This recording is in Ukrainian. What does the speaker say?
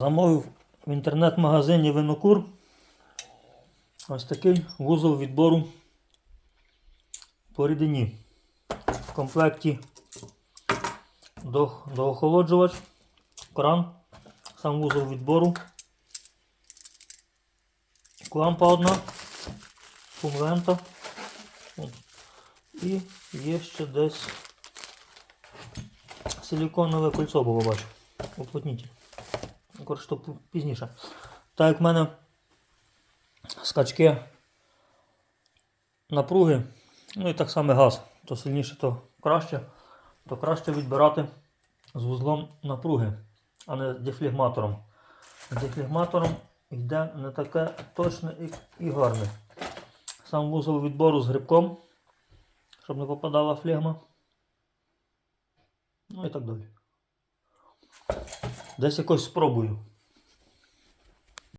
Замовив в інтернет-магазині Винокур ось такий вузол відбору по рідині. В комплекті до, доохолоджувач, кран, сам вузол відбору, клампа одна, фумлента. І є ще десь силіконове кольцо було бачу. Уплотнитель. Коротше, то пізніше. Так як в мене скачки напруги, ну і так само газ, то сильніше, то краще, то краще відбирати з вузлом напруги, а не з дефлегматором. З дефлегматором йде не таке точне і, і гарне. Сам вузол відбору з грибком, щоб не попадала флегма. Ну і так далі. Десь якось спробую.